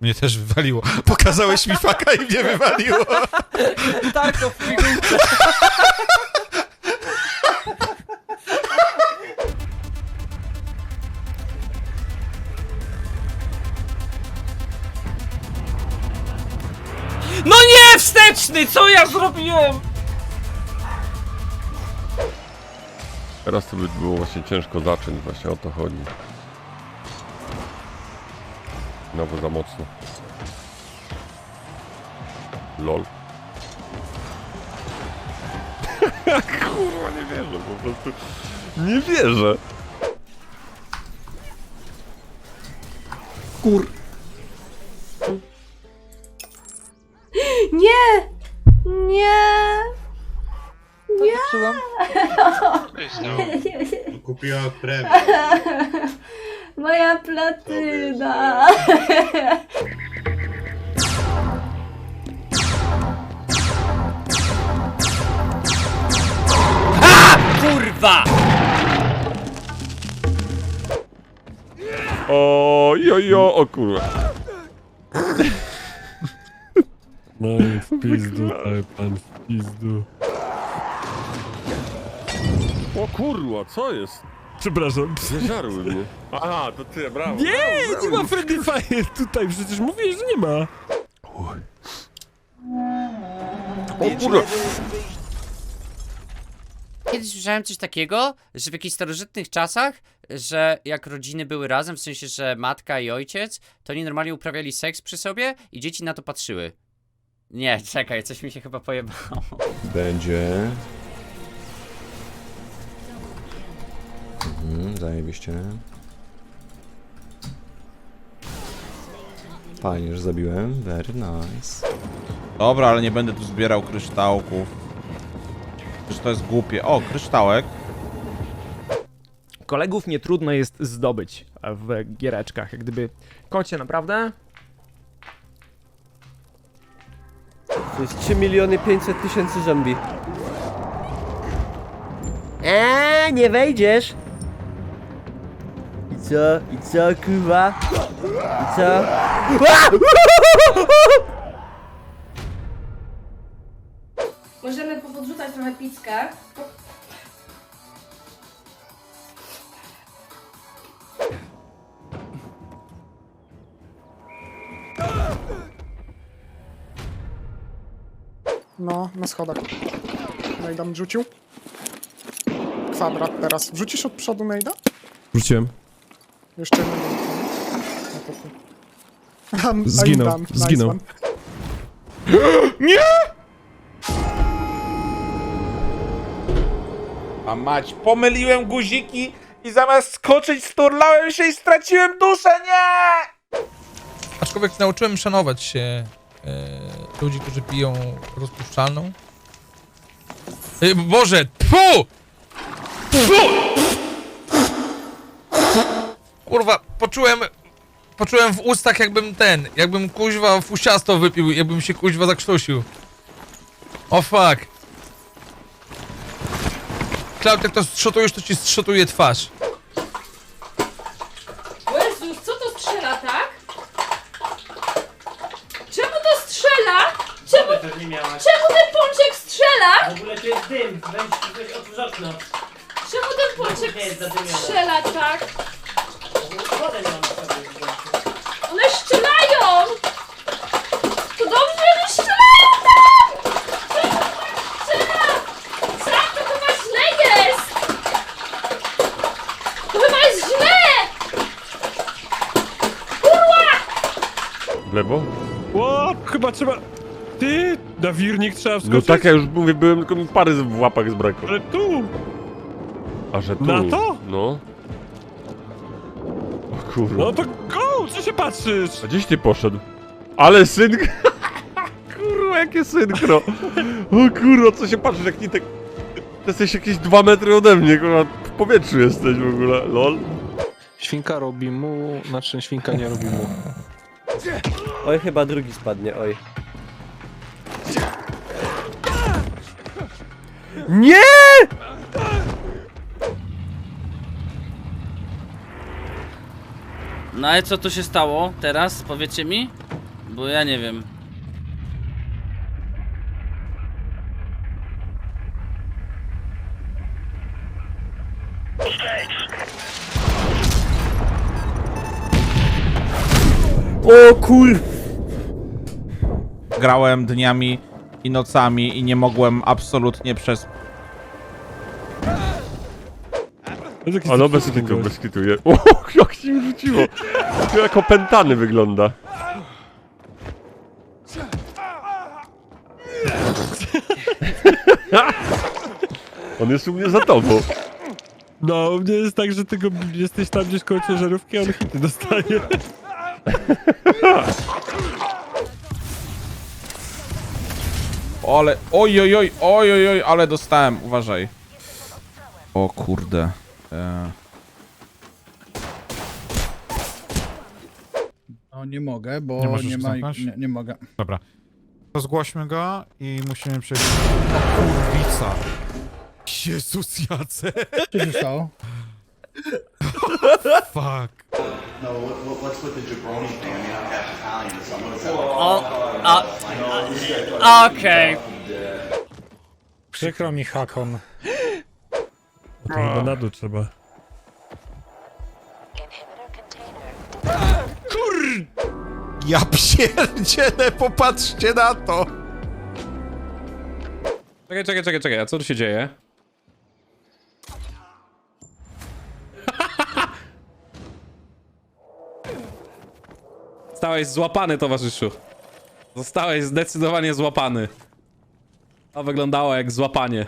Mnie też wywaliło. Pokazałeś mi faka i mnie wywaliło. Tarko w figurce. No nie, wsteczny! Co ja zrobiłem? Teraz to by było właśnie ciężko zacząć, właśnie o to chodzi. No bo za mocno. LOL. Kurwa, nie wierzę po prostu. Nie wierzę. Kur... Nie! Nie! Nie. Czułam. Kupiła premię. Moja platyna! Kurwa! O, jo, jo, o kurwa. No i w pizdu, ale pan w pizdu. O kurwa, co jest? Przepraszam. Zeżarły mnie. Aha, to ty, brawo. Nie, brawo, nie brawo. ma Friendly Fire tutaj, przecież mówiłeś, że nie ma. O kurwa. Kiedyś słyszałem coś takiego, że w jakichś starożytnych czasach, że jak rodziny były razem, w sensie, że matka i ojciec, to oni normalnie uprawiali seks przy sobie i dzieci na to patrzyły. Nie, czekaj, coś mi się chyba pojebało. Będzie. Zajebiście. Fajnie, że zabiłem. Very nice. Dobra, ale nie będę tu zbierał kryształków. Przecież to jest głupie. O, kryształek. Kolegów nie trudno jest zdobyć w giereczkach. Jak gdyby kocie naprawdę To jest 3 miliony 500 tysięcy zombie. Eee, nie wejdziesz. I co? I co, kurwa? I co? Możemy popodrzucać trochę pizzkę. No, na schodach. Nejda rzucił. Kwadrat teraz. Wrzucisz od przodu Nejda? Wróciłem. Jeszcze. I'm- I'm Zginął, zginął. one. A mać, pomyliłem guziki i zamiast skoczyć sturlałem się i straciłem duszę, nie! Aczkolwiek nauczyłem szanować się e, ludzi, którzy piją rozpuszczalną. E, Boże, tfu! Tfu! Kurwa, poczułem, poczułem w ustach jakbym ten, jakbym kuźwa fusiasto wypił, jakbym się kuźwa zakrztusił. O fuck. Cloud, jak to strzotujesz, to ci strzotuje twarz. Jezus, co to strzela, tak? Czemu to strzela? Czemu, czemu ten pączek strzela? W ogóle to jest dym, weź, weź otwórz okno. Czemu ten pączek strzela, tak? Wodę nie mam sobie One strzelają! To dobrze, że strzelają tam! Strzela? Sam to chyba źle jest! To chyba jest źle! W lewo? O, chyba trzeba... Ty, na wirnik trzeba No wskoczyć? tak, ja już mówię, byłem, tylko mi pary w łapach zbrakło. Ale tu! A że tu? Na to? No. Kurwa. No to go! Co się patrzysz? A gdzieś ty poszedł? Ale synk... kurwa, jakie synchro. O kurwa, co się patrzysz, jak nie tak... Ty jesteś jakieś dwa metry ode mnie, kurwa, w powietrzu jesteś w ogóle, lol. Świnka robi mu, znaczy świnka nie robi mu. Oj, chyba drugi spadnie, oj. Nie! No ale co tu się stało teraz? Powiecie mi? Bo ja nie wiem. O kur... Grałem dniami i nocami i nie mogłem absolutnie przez... A no bez kitu, bez kitu. Je... O, jak się mi rzuciło. To jak opętany wygląda. On jest u mnie za tobą. No, u mnie jest tak, że ty go, jesteś tam gdzieś koło ciężarówki, a on hity dostaje. Ale... Oj, oj, oj, oj, oj, oj, ale dostałem, uważaj. O kurde. E... No nie mogę, bo Nie nie, ma... zamknąć? Nie, nie mogę. Dobra. To zgłośmy go i musimy przejść... O kurwica. Jezus Jace. Co się stało? Fuck. O, a, a, okej. Przykro mi, Hakon. To chyba na dół trzeba. Ja pierdzielę, popatrzcie na to. Czekaj, czekaj, czekaj, czekaj, a co tu się dzieje? Zostałeś złapany, towarzyszu. Zostałeś zdecydowanie złapany. To wyglądało jak złapanie.